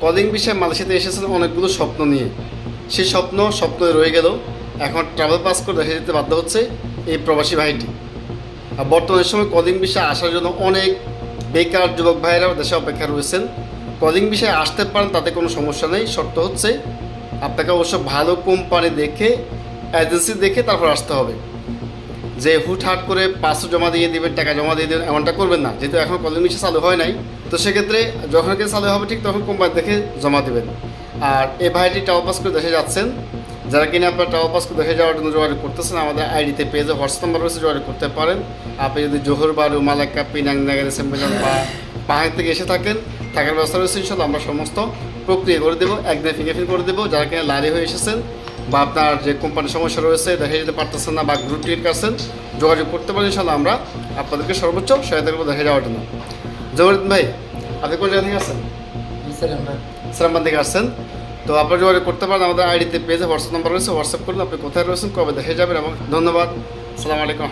Calling বিষয়ে মালয়েশিয়াতে এসেছেন অনেকগুলো স্বপ্ন নিয়ে। সেই স্বপ্ন স্বপ্নই রয়ে গেল। এখন ট্রাভেল পাস করে দেখা যেতে বাধ্য হচ্ছে এই প্রবাসী ভাইটি আর বর্তমানের সময় কলিং বিষয়ে আসার জন্য অনেক বেকার যুবক ভাইয়েরাও দেশে অপেক্ষা রয়েছেন। কলিং বিষয়ে আসতে পারেন, তাতে কোনো সমস্যা নেই। শর্ত হচ্ছে আপনাকে অবশ্য ভালো কোম্পানি দেখে এজেন্সি দেখে তারপর আসতে হবে। যে হুটহাট করে পাঁচশো জমা দিয়ে দিবেন, টাকা জমা দিয়ে দেবেন, এমনটা করবেন না। যেহেতু এখন কলিং বিষয় চালু হয় নাই, তো সেক্ষেত্রে যখন চালু হবে ঠিক তখন কোম্পানি দেখে জমা দেবেন। আর এই ভাইটি টাওয়ার পাস করে দেশে যাচ্ছেন। যারা কিনা আপনার টাওয়ার পাস করে দেখে যাওয়ার জন্য যোগাযোগ করতেছেন, আমাদের আইডিতে পেজে হোয়াটসঅ্যাপ নাম্বার রয়েছে, যোগাযোগ করতে পারেন। আপনি যদি জোহর বারু মালাক্কা পিনাং, নাগারে বা পাহাড় থেকে এসে থাকেন, থাকার ব্যবস্থা রয়েছে আমরা সমস্ত প্রক্রিয়া করে দেবো, একদিন ফিঙ্গারপ্রিন্ট করে দেবো। যারা কিনা লারি হয়ে এসেছেন বা আপনার যে কোম্পানির সমস্যা রয়েছে দেখা যেতে পারতেছেন না বা গ্রুপ টির কাছেন যোগাযোগ করতে পারেন ইনশাল্লাহ আমরা আপনাদেরকে সর্বোচ্চ সহায়তা করব দেখে যাওয়ার জন্য। জবরুদ্দিন ভাই আপনি কোন জায়গা থেকে আসছেন? ইসলামাবাদ থেকে আসছেন। তো আপনার যোগাযোগ করতে পারেন আমাদের আইডিতে পেজে হোয়াটসঅ্যাপ নাম্বার রয়েছে হোয়াটসঅ্যাপ করলে আপনি কোথায় রয়েছেন কবে দেখে যাবেন এবং ধন্যবাদ। সালাম আলাইকুম।